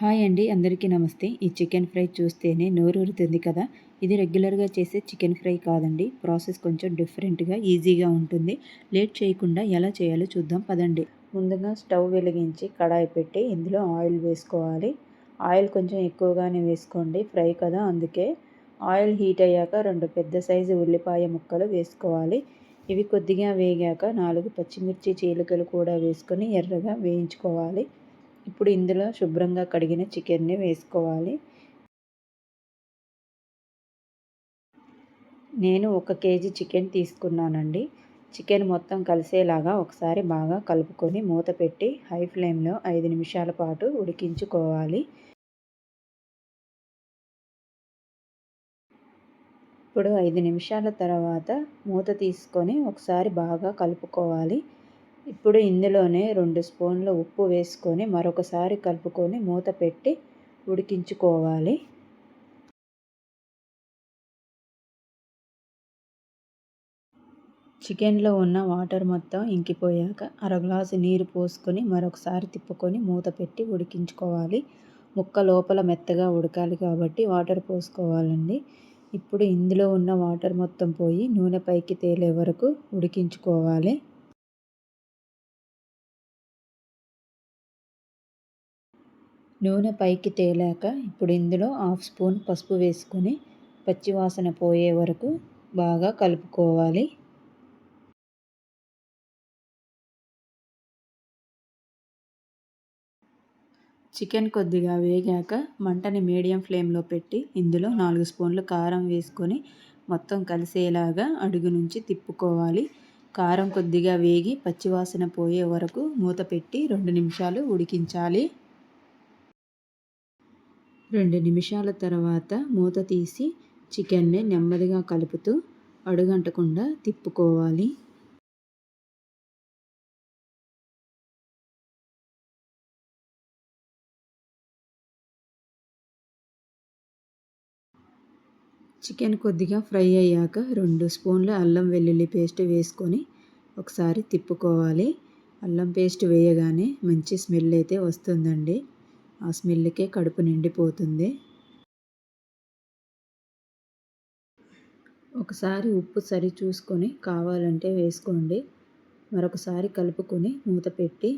Hi అండి అందరికీ నమస్తే. ఈ చికెన్ ఫ్రై చూస్తేనే నోరూరుతుంది కదా. ఇది రెగ్యులర్గా చేసే చికెన్ ఫ్రై కాదండి. ప్రాసెస్ కొంచెం డిఫరెంట్గా ఈజీగా ఉంటుంది. లేట్ చేయకుండా ఎలా చేయాలో చూద్దాం. పదండి. ముందుగా స్టవ్ వెలిగించి కడాయి పెట్టి ఇందులో ఆయిల్ వేసుకోవాలి. ఆయిల్ కొంచెం ఎక్కువగానే వేసుకోండి. ఫ్రై కదా అందుకే. ఆయిల్ హీట్ అయ్యాక రెండు పెద్ద సైజు ఉల్లిపాయ ముక్కలు వేసుకోవాలి. ఇవి కొద్దిగా వేగాక నాలుగు పచ్చిమిర్చి చీలికలు కూడా వేసుకొని ఎర్రగా వేయించుకోవాలి. ఇప్పుడు ఇందులో శుభ్రంగా కడిగిన చికెన్ని వేసుకోవాలి. నేను ఒక కేజీ చికెన్ తీసుకున్నానండి. చికెన్ మొత్తం కలిసేలాగా ఒకసారి బాగా కలుపుకొని మూత పెట్టి హై ఫ్లేమ్లో ఐదు నిమిషాల పాటు ఉడికించుకోవాలి. ఇప్పుడు ఐదు నిమిషాల తర్వాత మూత తీసుకొని ఒకసారి బాగా కలుపుకోవాలి. ఇప్పుడు ఇందులోనే రెండు స్పూన్ల ఉప్పు వేసుకొని మరొకసారి కలుపుకొని మూత పెట్టి ఉడికించుకోవాలి. చికెన్లో ఉన్న వాటర్ మొత్తం ఇంకిపోయాక అర గ్లాసు నీరు పోసుకొని మరొకసారి తిప్పుకొని మూత పెట్టి ఉడికించుకోవాలి. ముక్క లోపల మెత్తగా ఉడకాలి కాబట్టి వాటర్ పోసుకోవాలండి. ఇప్పుడు ఇందులో ఉన్న వాటర్ మొత్తం పోయి నూనె పైకి తేలే వరకు ఉడికించుకోవాలి. నూనె పైకి తేలాక ఇప్పుడు ఇందులో హాఫ్ స్పూన్ పసుపు వేసుకొని పచ్చివాసన పోయే వరకు బాగా కలుపుకోవాలి. చికెన్ కొద్దిగా వేగాక మంటని మీడియం ఫ్లేమ్లో పెట్టి ఇందులో నాలుగు స్పూన్లు కారం వేసుకొని మొత్తం కలిసేలాగా అడుగు నుంచి తిప్పుకోవాలి. కారం కొద్దిగా వేగి పచ్చివాసన పోయే వరకు మూత పెట్టి రెండు నిమిషాలు ఉడికించాలి. రెండు నిమిషాల తర్వాత మూత తీసి చికెన్ని నెమ్మదిగా కలుపుతూ అడుగంటకుండా తిప్పుకోవాలి. చికెన్ కొద్దిగా ఫ్రై అయ్యాక రెండు స్పూన్ల అల్లం వెల్లుల్లి పేస్ట్ వేసుకొని ఒకసారి తిప్పుకోవాలి. అల్లం పేస్ట్ వేయగానే మంచి స్మెల్ అయితే వస్తుందండి. ఆ స్మెల్కే కడుపు నిండిపోతుంది. ఒకసారి ఉప్పు సరి చూసుకొని కావాలంటే వేసుకోండి. మరొకసారి కలుపుకొని మూత పెట్టి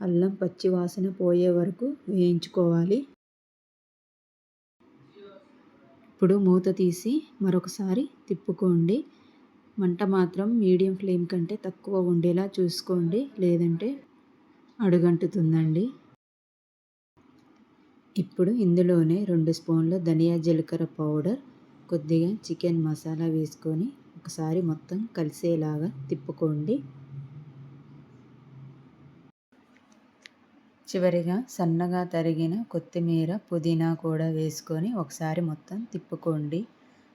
అల్లం పచ్చి వాసన పోయే వరకు వేయించుకోవాలి. ఇప్పుడు మూత తీసి మరొకసారి తిప్పుకోండి. మంట మాత్రం మీడియం ఫ్లేమ్ కంటే తక్కువ ఉండేలా చూసుకోండి. లేదంటే అడుగంటుతుందండి. ఇప్పుడు ఇందులోనే రెండు స్పూన్ల ధనియా జీలకర్ర పౌడర్ కొద్దిగా చికెన్ మసాలా వేసుకొని ఒకసారి మొత్తం కలిసేలాగా తిప్పుకోండి. చివరిగా సన్నగా తరిగిన కొత్తిమీర పుదీనా కూడా వేసుకొని ఒకసారి మొత్తం తిప్పుకోండి.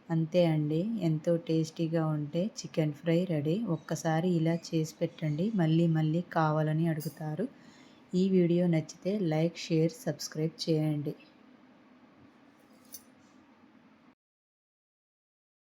అంతే అండి ఎంతో టేస్టీగా ఉంటే చికెన్ ఫ్రై రెడీ. ఒక్కసారి ఇలా చేసి పెట్టండి మళ్ళీ మళ్ళీ కావాలని అడుగుతారు. ఈ వీడియో నచ్చితే లైక్ షేర్ సబ్స్క్రైబ్ చేయండి.